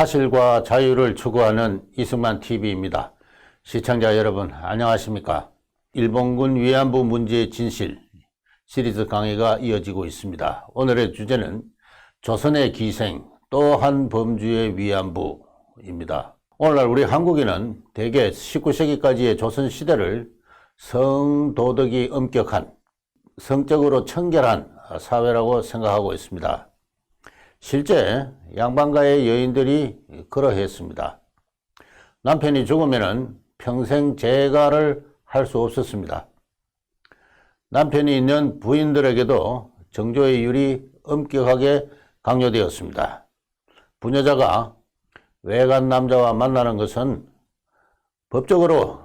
사실과 자유를 추구하는 이승만 TV입니다. 시청자 여러분, 안녕하십니까? 일본군 위안부 문제의 진실 시리즈 강의가 이어지고 있습니다. 오늘의 주제는 조선의 기생, 또 한 범주의 위안부입니다. 오늘날 우리 한국인은 대개 19세기까지의 조선시대를 성도덕이 엄격한, 성적으로 청결한 사회라고 생각하고 있습니다. 실제 양반가의 여인들이 그러했습니다. 남편이 죽으면 평생 재가를 할 수 없었습니다. 남편이 있는 부인들에게도 정조의 율이 엄격하게 강요되었습니다. 부녀자가 외간 남자와 만나는 것은 법적으로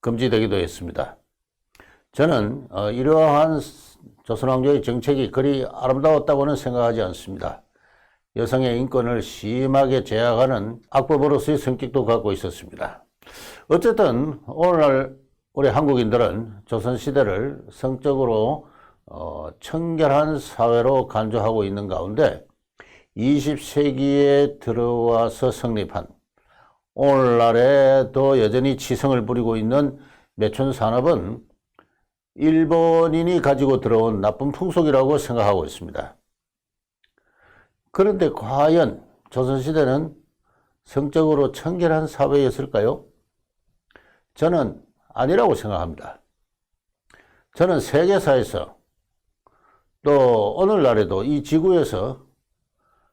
금지되기도 했습니다. 저는 어, 이러한 조선왕조의 정책이 그리 아름다웠다고는 생각하지 않습니다. 여성의 인권을 심하게 제약하는 악법으로서의 성격도 갖고 있었습니다. 어쨌든 오늘날 우리 한국인들은 조선시대를 성적으로 어, 청결한 사회로 간주하고 있는 가운데 20세기에 들어와서 성립한 오늘날에도 여전히 치성을 부리고 있는 매춘 산업은 일본인이 가지고 들어온 나쁜 풍속이라고 생각하고 있습니다. 그런데 과연 조선시대는 성적으로 청결한 사회였을까요? 저는 아니라고 생각합니다. 저는 세계사에서 또 오늘날에도 이 지구에서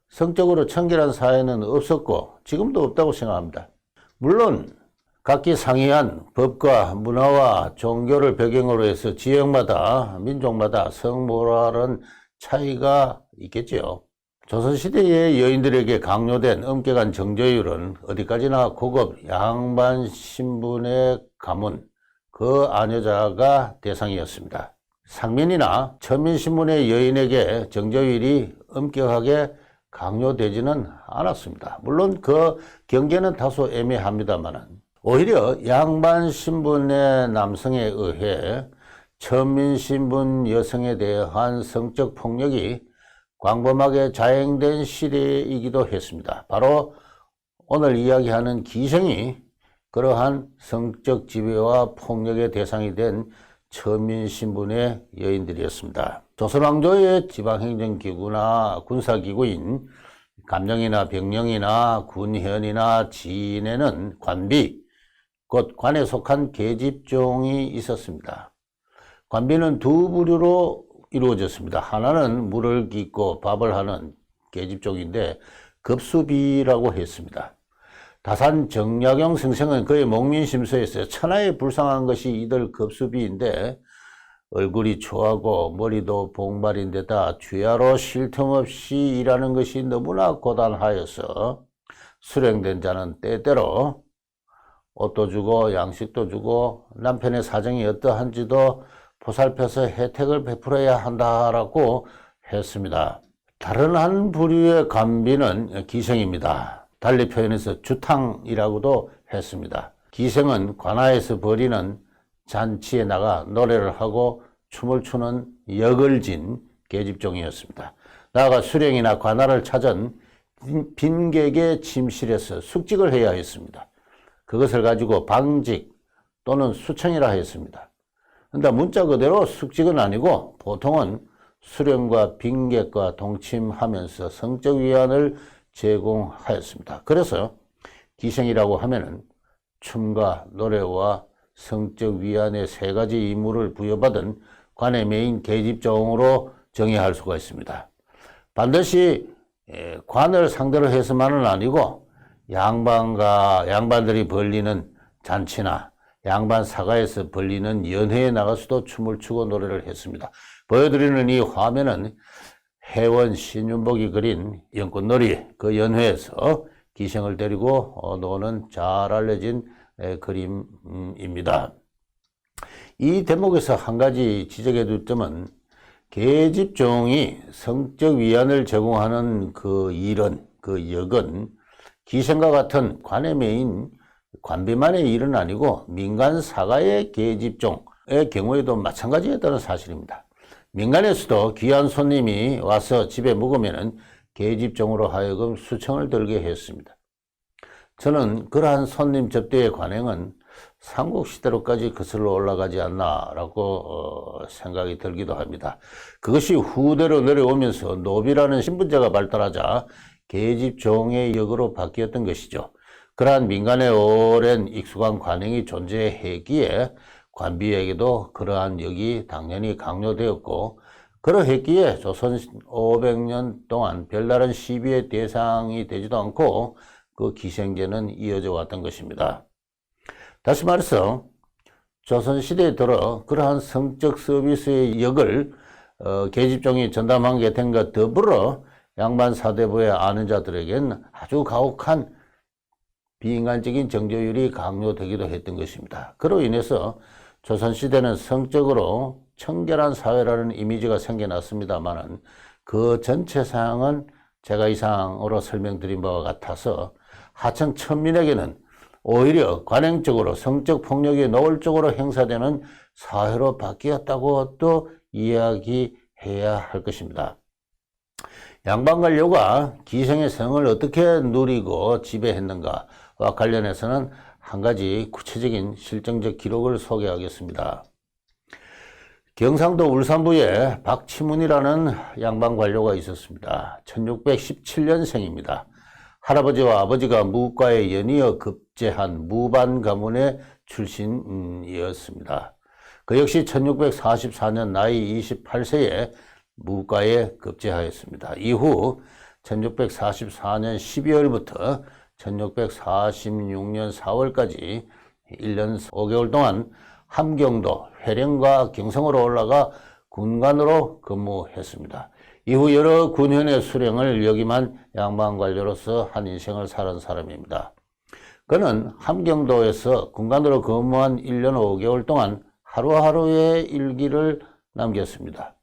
성적으로 청결한 사회는 없었고 지금도 없다고 생각합니다. 물론 각기 상이한 법과 문화와 종교를 배경으로 해서 지역마다 민족마다 성모랄은 차이가 있겠지요. 조선시대의 여인들에게 강요된 엄격한 정조율은 어디까지나 고급 양반 신분의 가문, 그 아녀자가 대상이었습니다. 상민이나 천민신분의 여인에게 정조율이 엄격하게 강요되지는 않았습니다. 물론 그 경계는 다소 애매합니다만 오히려 양반 신분의 남성에 의해 천민 신분 여성에 대한 성적 폭력이 광범하게 자행된 시대이기도 했습니다. 바로 오늘 이야기하는 기생이 그러한 성적 지배와 폭력의 대상이 된 천민 신분의 여인들이었습니다. 조선왕조의 지방행정기구나 군사기구인 감령이나 병령이나 군현이나 지인에는 관비, 곧 관에 속한 계집종이 있었습니다. 관비는 두 부류로 이루어졌습니다. 하나는 물을 깃고 밥을 하는 계집종인데 급수비라고 했습니다. 다산 정약용 생생은 그의 목민심서에서 천하에 불쌍한 것이 이들 급수비인데 얼굴이 초하고 머리도 봉발인데다 주야로 쉴틈 없이 일하는 것이 너무나 고단하여서 수령된 자는 때때로 옷도 주고 양식도 주고 남편의 사정이 어떠한지도 보살펴서 혜택을 베풀어야 한다라고 했습니다. 다른 한 부류의 간비는 기생입니다. 달리 표현해서 주탕이라고도 했습니다. 기생은 관아에서 벌이는 잔치에 나가 노래를 하고 춤을 추는 역을 진 계집종이었습니다. 나아가 수령이나 관아를 찾은 빈객의 침실에서 숙직을 해야 했습니다. 그것을 가지고 방직 또는 수청이라 했습니다. 근데 문자 그대로 숙직은 아니고 보통은 수령과 빈객과 동침하면서 성적 위안을 제공하였습니다. 그래서 기생이라고 하면은 춤과 노래와 성적 위안의 세 가지 임무를 부여받은 관의 메인 계집종으로 정의할 수가 있습니다. 반드시 관을 상대로 해서만은 아니고 양반과 양반들이 벌리는 잔치나 양반 사가에서 벌리는 연회에 나가서도 춤을 추고 노래를 했습니다. 보여드리는 이 화면은 해원 신윤복이 그린 연꽃놀이 그 연회에서 기생을 데리고 어, 노는 잘 알려진 그림입니다. 이 대목에서 한 가지 지적해 둘 점은 계집종이 성적 위안을 제공하는 그 일은 그 역은 기생과 같은 관의 메인 관비만의 일은 아니고 민간 사가의 계집종의 경우에도 마찬가지였다는 사실입니다. 민간에서도 귀한 손님이 와서 집에 묵으면 계집종으로 하여금 수청을 들게 했습니다. 저는 그러한 손님 접대의 관행은 삼국시대로까지 거슬러 올라가지 않나라고 어, 생각이 들기도 합니다. 그것이 후대로 내려오면서 노비라는 신분제가 발달하자 계집종의 역으로 바뀌었던 것이죠. 그러한 민간의 오랜 익숙한 관행이 존재했기에 관비에게도 그러한 역이 당연히 강요되었고 그러했기에 조선 500년 동안 별다른 시비의 대상이 되지도 않고 그 기생제는 이어져 왔던 것입니다. 다시 말해서 조선시대에 들어 그러한 성적 서비스의 역을 어, 계집종이 전담한 게 된 것 더불어 양반 사대부의 아는 자들에겐 아주 가혹한 비인간적인 정조율이 강요되기도 했던 것입니다. 그로 인해서 조선시대는 성적으로 청결한 사회라는 이미지가 생겨났습니다만은 그 전체 사항은 제가 이상으로 설명드린 바와 같아서 하천 천민에게는 오히려 관행적으로 성적 폭력이 노골적으로 행사되는 사회로 바뀌었다고 또 이야기해야 할 것입니다. 양반관료가 기생의 성을 어떻게 누리고 지배했는가와 관련해서는 한 가지 구체적인 실정적 기록을 소개하겠습니다. 경상도 울산부에 박치문이라는 양반 관료가 있었습니다. 1617년생입니다. 할아버지와 아버지가 무과에 연이어 급제한 무반 가문의 출신이었습니다. 그 역시 1644년 나이 28세에 무과에 급제하였습니다. 이후 1644년 12월부터 1646년 4월까지 1년 5개월 동안 함경도, 회령과 경성으로 올라가 군관으로 근무했습니다. 이후 여러 군현의 수령을 역임한 양반관료로서 한 인생을 살은 사람입니다. 그는 함경도에서 군관으로 근무한 1년 5개월 동안 하루하루의 일기를 남겼습니다.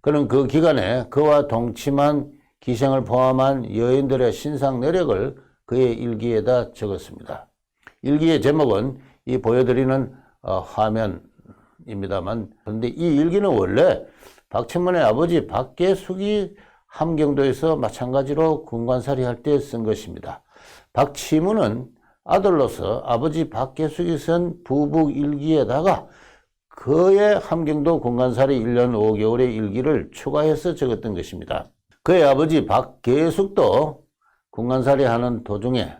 그는 그 기간에 그와 동침한 기생을 포함한 여인들의 신상 내력을 그의 일기에다 적었습니다. 일기의 제목은 이 보여드리는 어, 화면입니다만 그런데 이 일기는 원래 박천문의 아버지 박계숙이 함경도에서 마찬가지로 군관살이 할 때 쓴 것입니다. 박치문은 아들로서 아버지 박계숙이 쓴 부북 일기에다가 그의 함경도 군관살이 1년 5개월의 일기를 추가해서 적었던 것입니다. 그의 아버지 박계숙도 군관살이 하는 도중에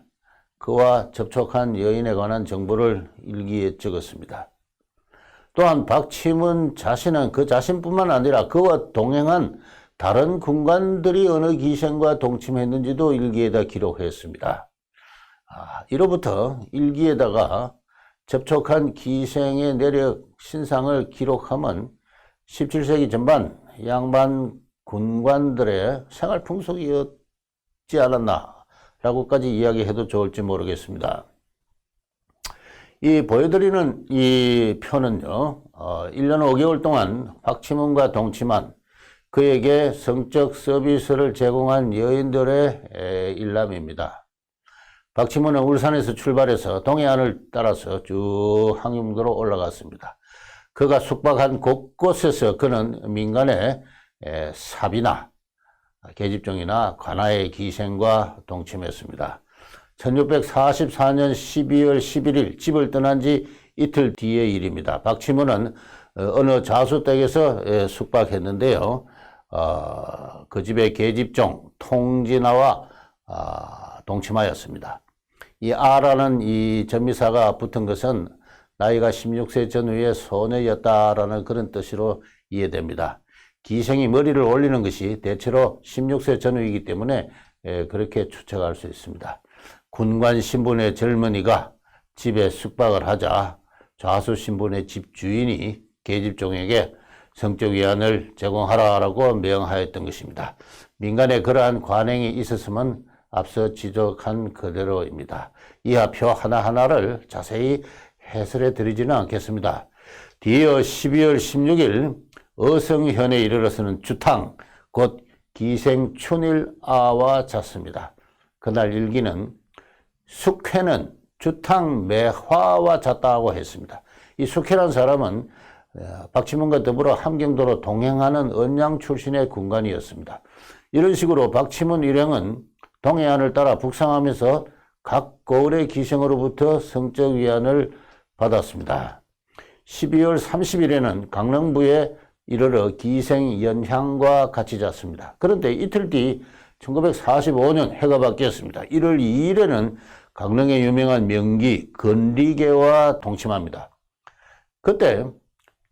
그와 접촉한 여인에 관한 정보를 일기에 적었습니다. 또한 박치문 자신은 그 자신뿐만 아니라 그와 동행한 다른 군관들이 어느 기생과 동침했는지도 일기에다 기록했습니다. 아, 이로부터 일기에다가 접촉한 기생의 내력 신상을 기록하면 17세기 전반 양반 군관들의 생활 풍속이었 지 않았나라고까지 이야기해도 좋을지 모르겠습니다. 이 보여드리는 이 표는요, 어, 1년 5개월 동안 박치문과 동침한 그에게 성적 서비스를 제공한 여인들의 에, 일람입니다. 박치문은 울산에서 출발해서 동해안을 따라서 쭉 항용도로 올라갔습니다. 그가 숙박한 곳곳에서 그는 민간의 에, 사비나 계집종이나 관아의 기생과 동침했습니다. 1644년 12월 11일 집을 떠난 지 이틀 뒤의 일입니다. 박치문은 어, 어느 자수댁에서 예, 숙박했는데요. 어, 그 집의 계집종 통진아와 아, 동침하였습니다. 이 아라는 이 전미사가 붙은 것은 나이가 16세 전후의 소녀였다라는 그런 뜻으로 이해됩니다. 기생이 머리를 올리는 것이 대체로 16세 전후이기 때문에 예, 그렇게 추측할 수 있습니다. 군관 신분의 젊은이가 집에 숙박을 하자 좌수 신분의 집 주인이 계집종에게 성적 위안을 제공하라라고 명하였던 것입니다. 민간에 그러한 관행이 있었으면 앞서 지적한 그대로입니다. 이하 표 하나하나를 자세히 해설해 드리지는 않겠습니다. 뒤이어 12월 16일 어성현에 이르러서는 주탕, 곧 기생춘일아와 잤습니다. 그날 일기는 숙회는 주탕 매화와 잤다고 했습니다. 이 숙회란 사람은 어, 박치문과 더불어 함경도로 동행하는 언양 출신의 군관이었습니다. 이런 식으로 박치문 일행은 동해안을 따라 북상하면서 각 거울의 기생으로부터 성적 위안을 받았습니다. 12월 30일에는 강릉부에 이르러 기생 연향과 같이 잤습니다. 그런데 이틀 뒤 1945년 해가 바뀌었습니다. 1월 2일에는 강릉의 유명한 명기 건리계와 동침합니다. 그때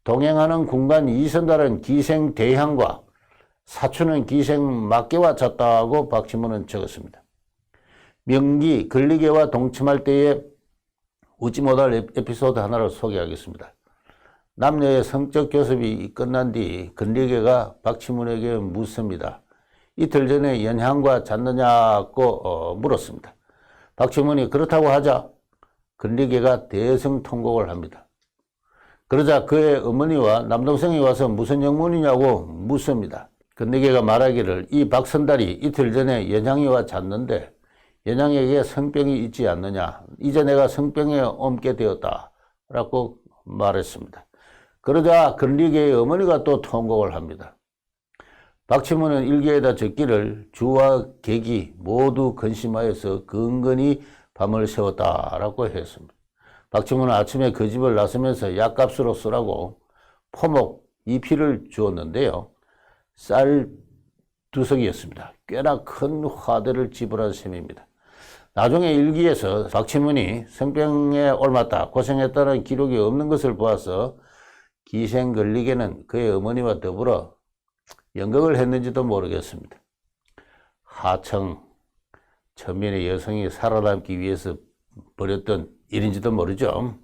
동행하는 군관 이선달은 기생 대향과 사촌은 기생 막계와 잤다고 박지문은 적었습니다. 명기 건리계와 동침할 때에 웃지 못할 에피소드 하나를 소개하겠습니다. 남녀의 성적 교섭이 끝난 뒤 건리계가 박치문에게 묻습니다. 이틀 전에 연향과 잤느냐고 어, 물었습니다. 박치문이 그렇다고 하자 건리계가 대성 통곡을 합니다. 그러자 그의 어머니와 남동생이 와서 무슨 영문이냐고 묻습니다. 건리계가 말하기를 이 박선달이 이틀 전에 연향이와 잤는데 연향에게 성병이 있지 않느냐. 이제 내가 성병에 옮게 되었다. 라고 말했습니다. 그러자 건리계의 어머니가 또 통곡을 합니다. 박치문은 일기에다 적기를 주와 객이 모두 근심하여서 근근히 밤을 새웠다라고 했습니다. 박치문은 아침에 그 집을 나서면서 약값으로 쓰라고 포목 2피를 주었는데요. 쌀 두석이었습니다. 꽤나 큰 화대를 지불한 셈입니다. 나중에 일기에서 박치문이 성병에 옮았다 고생했다는 기록이 없는 것을 보아서 기생 걸리게는 그의 어머니와 더불어 연극을 했는지도 모르겠습니다. 하청 천민의 여성이 살아남기 위해서 벌였던 일인지도 모르죠.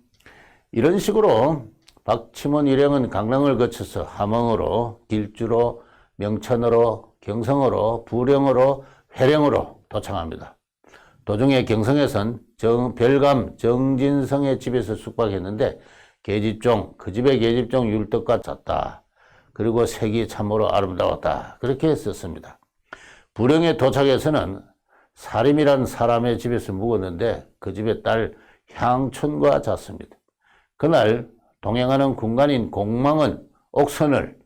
이런 식으로 박치문 일행은 강릉을 거쳐서 함흥으로 길주로 명천으로 경성으로 부령으로 회령으로 도착합니다. 도중에 경성에선 정, 별감 정진성의 집에서 숙박했는데 계집종 그 집의 계집종 율떡과 잤다. 그리고 색이 참으로 아름다웠다. 그렇게 썼습니다. 부령에 도착해서는 사림이란 사람의 집에서 묵었는데 그 집의 딸 향춘과 잤습니다. 그날 동행하는 군관인 공망은 옥선을,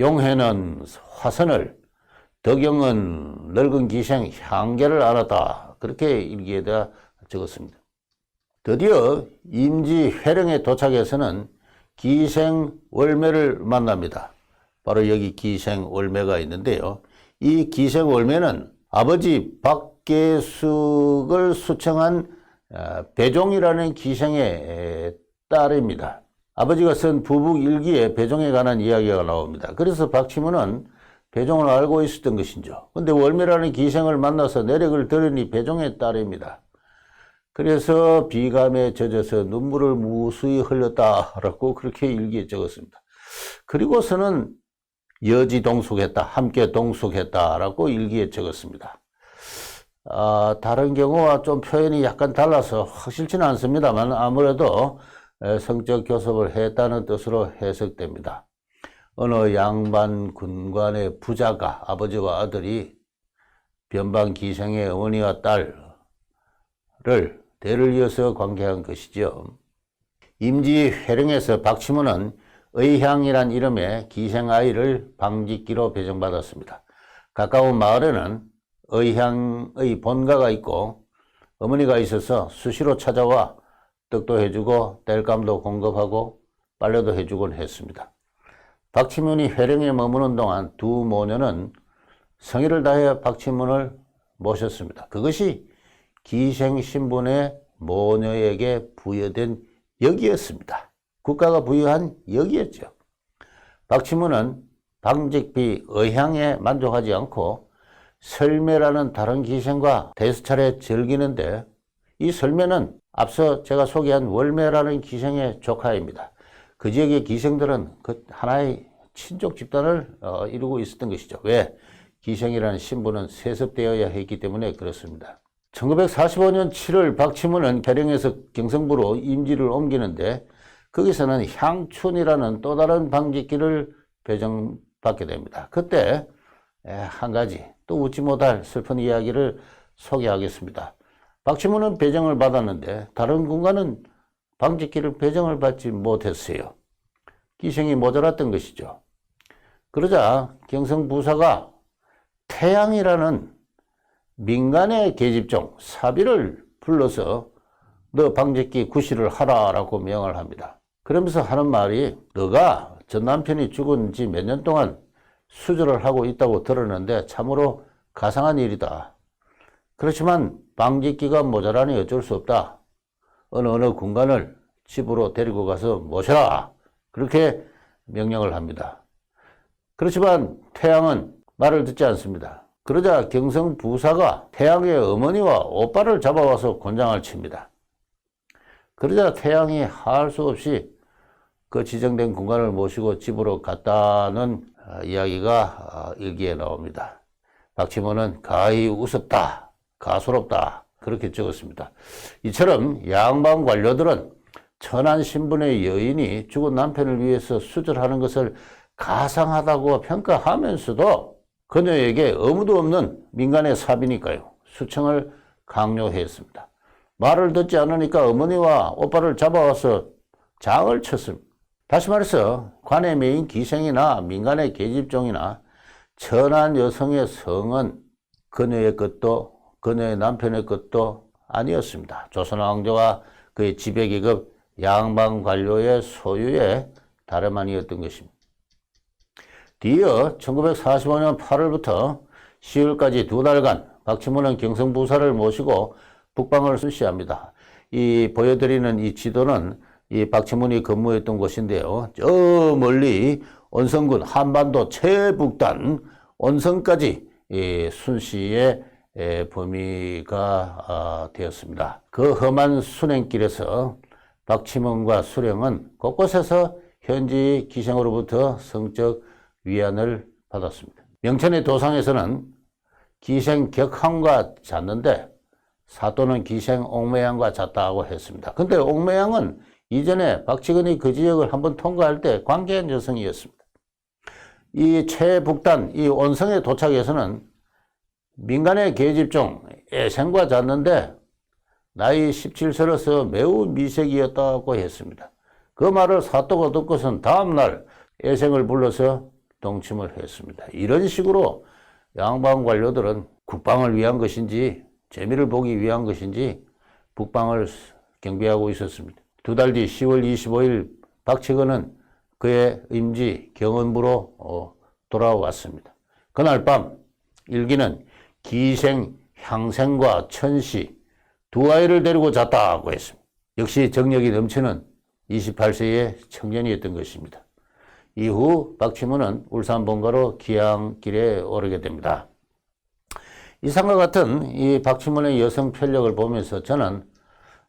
용해는 화선을, 덕영은 늙은 기생 향계를 알았다. 그렇게 일기에다 적었습니다. 드디어 임지 회령에 도착해서는 기생 월매를 만납니다. 바로 여기 기생 월매가 있는데요. 이 기생 월매는 아버지 박계숙을 수청한 어, 배종이라는 기생의 딸입니다. 아버지가 쓴 부북 일기에 배종에 관한 이야기가 나옵니다. 그래서 박치문은 배종을 알고 있었던 것이죠. 근데 월매라는 기생을 만나서 내력을 들으니 배종의 딸입니다. 그래서 비감에 젖어서 눈물을 무수히 흘렸다라고 그렇게 일기에 적었습니다. 그리고서는 여지 동숙했다, 함께 동숙했다라고 일기에 적었습니다. 아, 다른 경우와 좀 표현이 약간 달라서 확실치는 않습니다만 아무래도 성적 교섭을 했다는 뜻으로 해석됩니다. 어느 양반 군관의 부자가 아버지와 아들이 변방 기생의 어머니와 딸을 대를 이어서 관계한 것이죠. 임지 회령에서 박치문은 의향이란 이름의 기생아이를 방직기로 배정받았습니다. 가까운 마을에는 의향의 본가가 있고 어머니가 있어서 수시로 찾아와 떡도 해주고 땔감도 공급하고 빨래도 해주곤 했습니다. 박치문이 회령에 머무는 동안 두 모녀는 성의를 다해 박치문을 모셨습니다. 그것이 기생 신분의 모녀에게 부여된 역이었습니다. 국가가 부여한 역이었죠. 박치문은 방직비 의향에 만족하지 않고 설매라는 다른 기생과 대수차례 즐기는데 이 설매는 앞서 제가 소개한 월매라는 기생의 조카입니다. 그 지역의 기생들은 그 하나의 친족 집단을 어, 이루고 있었던 것이죠. 왜? 기생이라는 신분은 세습되어야 했기 때문에 그렇습니다. 1945년 7월 박치문은 계령에서 경성부로 임지를 옮기는데 거기서는 향춘이라는 또 다른 방직기를 배정받게 됩니다. 그때 한 가지 또 웃지 못할 슬픈 이야기를 소개하겠습니다. 박치문은 배정을 받았는데 다른 군가는 방직기를 배정을 받지 못했어요. 기생이 모자랐던 것이죠. 그러자 경성부사가 태양이라는 민간의 계집종 사비를 불러서 너 방제기 구실을 하라라고 명을 합니다. 그러면서 하는 말이 너가 전 남편이 죽은 지 몇 년 동안 수절을 하고 있다고 들었는데 참으로 가상한 일이다. 그렇지만 방제기가 모자라니 어쩔 수 없다. 어느 어느 군관을 집으로 데리고 가서 모셔라. 그렇게 명령을 합니다. 그렇지만 태양은 말을 듣지 않습니다. 그러자 경성 부사가 태양의 어머니와 오빠를 잡아와서 곤장을 칩니다. 그러자 태양이 할 수 없이 그 지정된 군관을 모시고 집으로 갔다는 아, 이야기가 아, 일기에 나옵니다. 박치모는 가히 웃었다, 가소롭다 그렇게 적었습니다. 이처럼 양반 관료들은 천한 신분의 여인이 죽은 남편을 위해서 수절하는 것을 가상하다고 평가하면서도 그녀에게 의무도 없는 민간의 사비니까요. 수청을 강요했습니다. 말을 듣지 않으니까 어머니와 오빠를 잡아와서 장을 쳤습니다. 다시 말해서 관의 메인 기생이나 민간의 계집종이나 천한 여성의 성은 그녀의 것도 그녀의 남편의 것도 아니었습니다. 조선 왕조와 그의 지배계급 양반 관료의 소유의 다름 아니었던 것입니다. 뒤이어 1945년 8월부터 10월까지 두 달간 박치문은 경성부사를 모시고 북방을 순시합니다. 이 보여드리는 이 지도는 이 박치문이 근무했던 곳인데요. 저 멀리 원성군 한반도 최북단 원성까지 이 순시의 에, 범위가 아, 되었습니다. 그 험한 순행길에서 박치문과 수령은 곳곳에서 현지 기생으로부터 성적 위안을 받았습니다. 명천의 도상에서는 기생 격항과 잤는데 사또는 기생 옥매양과 잤다고 했습니다. 근데 옥매양은 이전에 박치근이 그 지역을 한번 통과할 때 관계한 여성이었습니다. 이 최북단, 이 온성에 도착해서는 민간의 계집종 애생과 잤는데 나이 17세로서 매우 미색이었다고 했습니다. 그 말을 사또가 듣고선 다음날 애생을 불러서 동침을 했습니다. 이런 식으로 양반 관료들은 국방을 위한 것인지 재미를 보기 위한 것인지 북방을 경비하고 있었습니다. 두 달 뒤 10월 25일 박치근은 그의 임지 경원부로 어, 돌아왔습니다. 그날 밤 일기는 기생, 향생과 천시 두 아이를 데리고 잤다고 했습니다. 역시 정력이 넘치는 28세의 청년이었던 것입니다. 이후 박치문은 울산 본가로 기양길에 오르게 됩니다. 이상과 같은 이 박치문의 여성 편력을 보면서 저는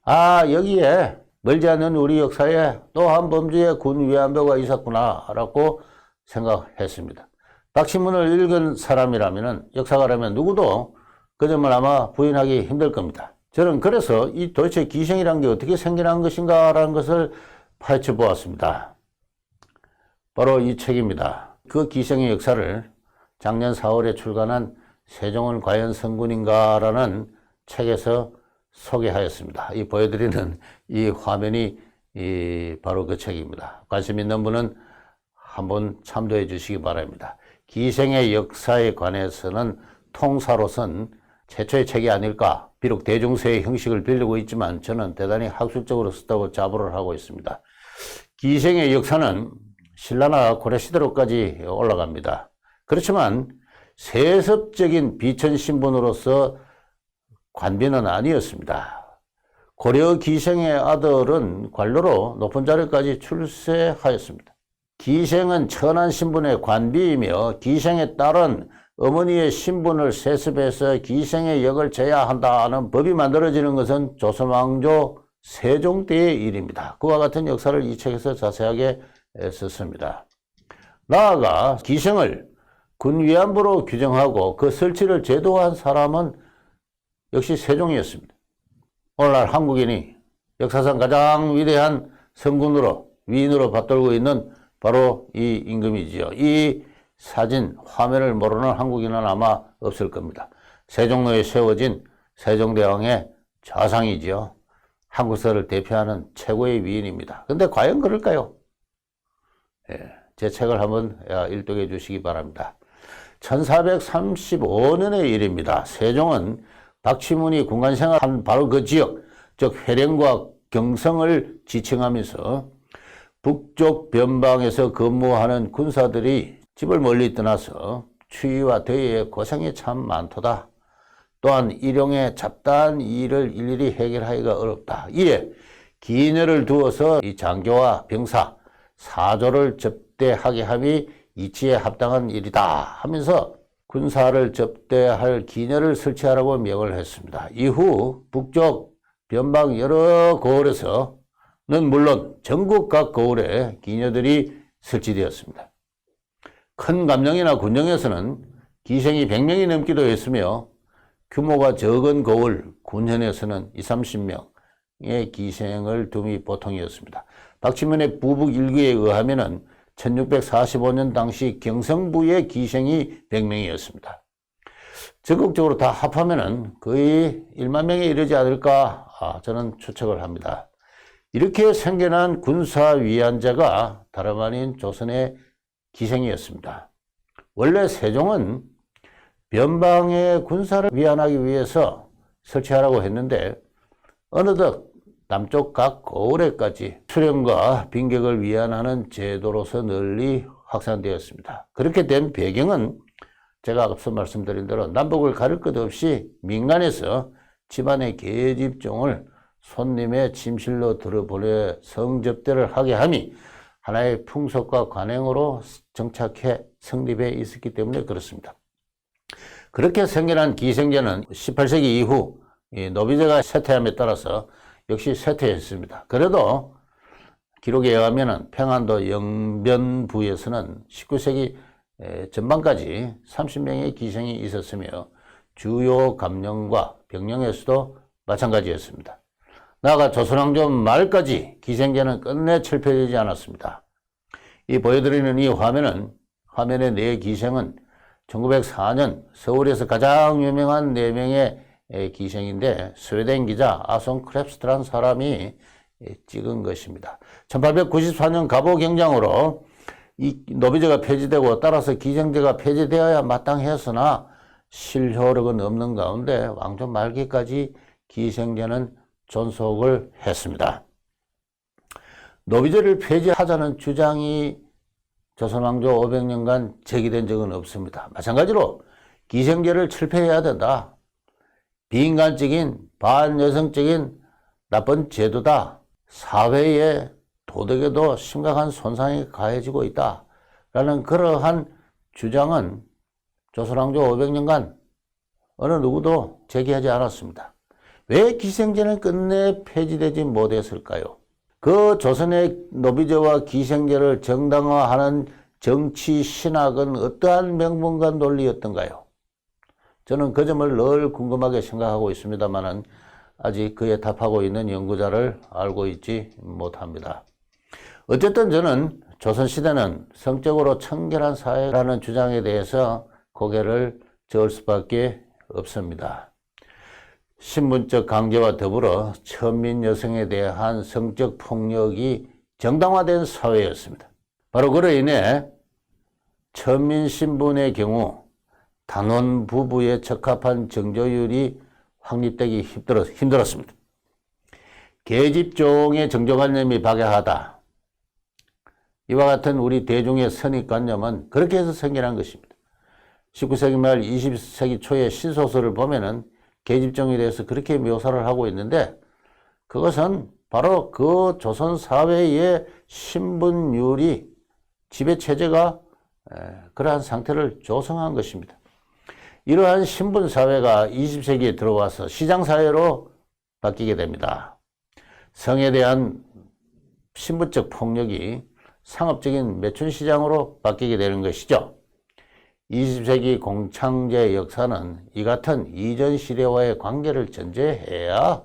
아 여기에 멀지 않은 우리 역사에 또 한 범주의 군 위안부가 있었구나 라고 생각했습니다. 박치문을 읽은 사람이라면 역사가라면 누구도 그 점을 아마 부인하기 힘들 겁니다. 저는 그래서 이 도대체 기생이란 게 어떻게 생겨난 것인가 라는 것을 파헤쳐 보았습니다. 바로 이 책입니다. 그 기생의 역사를 작년 4월에 출간한 세종은 과연 성군인가라는 책에서 소개하였습니다. 이 보여드리는 이 화면이 이 바로 그 책입니다. 관심 있는 분은 한번 참조해 주시기 바랍니다. 기생의 역사에 관해서는 통사로선 최초의 책이 아닐까. 비록 대중세의 형식을 빌리고 있지만 저는 대단히 학술적으로 썼다고 자부를 하고 있습니다. 기생의 역사는 신라나 고려시대로까지 올라갑니다. 그렇지만 세습적인 비천 신분으로서 관비는 아니었습니다. 고려 기생의 아들은 관료로 높은 자리까지 출세하였습니다. 기생은 천한 신분의 관비이며 기생의 딸은 어머니의 신분을 세습해서 기생의 역을 져야 한다는 법이 만들어지는 것은 조선왕조 세종 때의 일입니다. 그와 같은 역사를 이 책에서 자세하게 썼습니다. 나아가 기생을 군위안부로 규정하고 그 설치를 제도한 사람은 역시 세종이었습니다. 오늘날 한국인이 역사상 가장 위대한 성군으로 위인으로 받들고 있는 바로 이 임금이지요. 이 사진 화면을 모르는 한국인은 아마 없을 겁니다. 세종로에 세워진 세종대왕의 좌상이지요. 한국사를 대표하는 최고의 위인입니다. 근데 과연 그럴까요? 예, 제 책을 한번 일독해 주시기 바랍니다. 1435년의 일입니다. 세종은 박치문이 군관 생활한 바로 그 지역, 즉 회령과 경성을 지칭하면서 북쪽 변방에서 근무하는 군사들이 집을 멀리 떠나서 추위와 더위에 고생이 참 많도다. 또한 일용의 잡다한 일을 일일이 해결하기가 어렵다. 이에 기인을 두어서 이 장교와 병사 사조를 접대하게 함이 이치에 합당한 일이다 하면서 군사를 접대할 기녀를 설치하라고 명을 했습니다. 이후 북쪽 변방 여러 고을에서는 물론 전국 각 고을에 기녀들이 설치되었습니다. 큰 감령이나 군령에서는 기생이 100명이 넘기도 했으며 규모가 적은 고을 군현에서는 2, 30명의 기생을 둠이 보통이었습니다. 박치문의 부북 일기에 의하면은 1645년 당시 경성부의 기생이 100명이었습니다. 적극적으로 다 합하면은 거의 1만 명에 이르지 않을까 아, 저는 추측을 합니다. 이렇게 생겨난 군사 위안자가 다름 아닌 조선의 기생이었습니다. 원래 세종은 변방의 군사를 위안하기 위해서 설치하라고 했는데 어느덧 남쪽 각 고을에까지 수령과 빈격을 위안하는 제도로서 널리 확산되었습니다. 그렇게 된 배경은 제가 앞서 말씀드린 대로 남북을 가릴 것 없이 민간에서 집안의 계집종을 손님의 침실로 들어보내 성접대를 하게 함이 하나의 풍속과 관행으로 정착해 성립해 있었기 때문에 그렇습니다. 그렇게 생겨난 기생제는 18세기 이후 노비제가 쇠퇴함에 따라서 역시 쇠퇴했습니다. 그래도 기록에 의하면 평안도 영변부에서는 19세기 전반까지 30명의 기생이 있었으며 주요 감령과 병령에서도 마찬가지였습니다. 나아가 조선왕조 말까지 기생제는 끝내 철폐되지 않았습니다. 이 보여드리는 이 화면은 화면의 네 기생은 1904년 서울에서 가장 유명한 네 명의 기생인데 스웨덴 기자 아손 크랩스트란 사람이 찍은 것입니다. 1894년 갑오 경장으로 이 노비제가 폐지되고 따라서 기생제가 폐지되어야 마땅했으나 실효력은 없는 가운데 왕조 말기까지 기생제는 존속을 했습니다. 노비제를 폐지하자는 주장이 조선왕조 500년간 제기된 적은 없습니다. 마찬가지로 기생제를 철폐해야 된다. 비인간적인 반여성적인 나쁜 제도다. 사회의 도덕에도 심각한 손상이 가해지고 있다. 라는 그러한 주장은 조선왕조 500년간 어느 누구도 제기하지 않았습니다. 왜 기생제는 끝내 폐지되지 못했을까요? 그 조선의 노비제와 기생제를 정당화하는 정치 신학은 어떠한 명분과 논리였던가요? 저는 그 점을 늘 궁금하게 생각하고 있습니다만은 아직 그에 답하고 있는 연구자를 알고 있지 못합니다. 어쨌든 저는 조선시대는 성적으로 청결한 사회라는 주장에 대해서 고개를 저을 수밖에 없습니다. 신분적 강제와 더불어 천민 여성에 대한 성적 폭력이 정당화된 사회였습니다. 바로 그로 인해 천민 신분의 경우 단원 부부에 적합한 정조율이 확립되기 힘들었, 힘들었습니다. 계집종의 정조관념이 박약하다. 이와 같은 우리 대중의 선입관념은 그렇게 해서 생겨난 것입니다. 19세기 말 20세기 초의 신소설을 보면은 계집종에 대해서 그렇게 묘사를 하고 있는데 그것은 바로 그 조선 사회의 신분율이 지배 체제가 그러한 상태를 조성한 것입니다. 이러한 신분 사회가 20세기에 들어와서 시장 사회로 바뀌게 됩니다. 성에 대한 신분적 폭력이 상업적인 매춘 시장으로 바뀌게 되는 것이죠. 20세기 공창제 역사는 이 같은 이전 시대와의 관계를 전제해야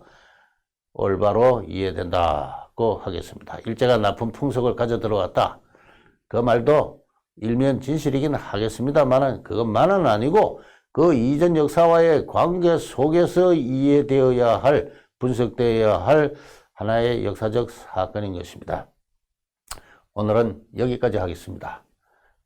올바로 이해된다고 하겠습니다. 일제가 나쁜 풍속을 가져 들어왔다. 그 말도 일면 진실이긴 하겠습니다만 그것만은 아니고 그 이전 역사와의 관계 속에서 이해되어야 할 분석되어야 할 하나의 역사적 사건인 것입니다. 오늘은 여기까지 하겠습니다.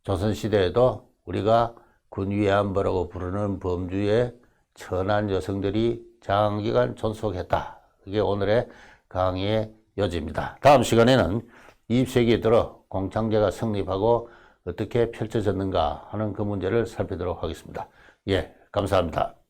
조선시대에도 우리가 군위안부라고 부르는 범주의 천한 여성들이 장기간 존속했다. 그게 오늘의 강의의 요지입니다. 다음 시간에는 20세기에 들어 공창제가 성립하고 어떻게 펼쳐졌는가 하는 그 문제를 살피도록 하겠습니다. 예, 감사합니다.